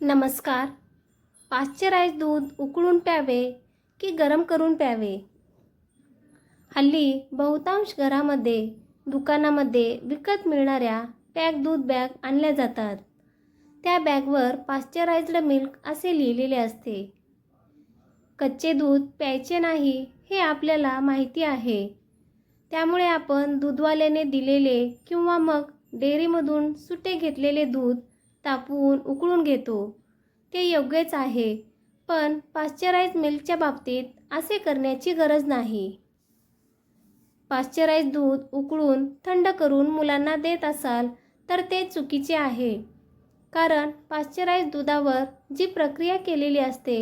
नमस्कार. पाश्चराईज दूध उकळून प्यावे की गरम करून प्यावे? हल्ली बहुतांश घरामध्ये दुकानामध्ये विकत मिळणाऱ्या पॅक दूध बॅग आणल्या जातात. त्या बॅगवर पाश्चराइज्ड मिल्क असे लिहिलेले असते. कच्चे दूध प्यायचे नाही हे आपल्याला माहिती आहे. त्यामुळे आपण दूधवाल्याने दिलेले किंवा मग डेअरीमधून सुटे घेतलेले दूध तापवून उकळून घेतो. ते योग्यच आहे पण पाश्चराइज मिल्कच्या बाबतीत असे करण्याची गरज नाही. पाश्चराईज दूध उकळून थंड करून मुलांना देत असाल तर ते चुकीचे आहे. कारण पाश्चराइज दुधावर जी प्रक्रिया केलेली असते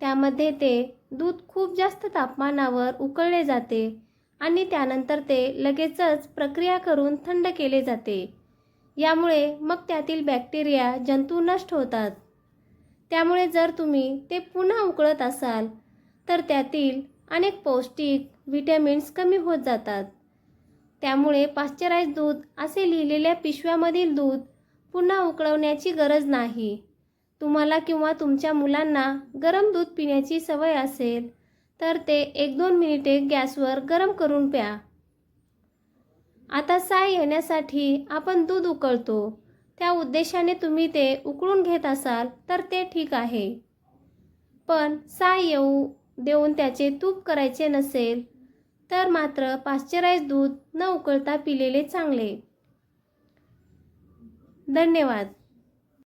त्यामध्ये ते दूध खूप जास्त तापमानावर उकळले जाते आणि त्यानंतर ते लगेचच प्रक्रिया करून थंड केले जाते. यामुळे मग त्यातील बॅक्टेरिया जंतू नष्ट होतात. त्यामुळे जर तुम्ही ते पुन्हा उकळत असाल तर त्यातील अनेक पौष्टिक विटॅमिन्स कमी होत जातात. त्यामुळे पाश्चराइज दूध असे लिहिलेल्या पिशव्यामधील दूध पुन्हा उकळवण्याची गरज नाही. तुम्हाला किंवा तुमच्या मुलांना गरम दूध पिण्याची सवय असेल तर ते एक दोन मिनिटे गॅसवर गरम करून प्या. आता साय येण्यासाठी आपण दूध उकळतो. त्या उद्देशाने तुम्ही ते उकळून घेत असाल तर ते ठीक आहे. पण साय येऊ देऊन त्याचे तूप करायचे नसेल तर मात्र पाश्चराईज दूध न उकळता पिलेले चांगले. धन्यवाद.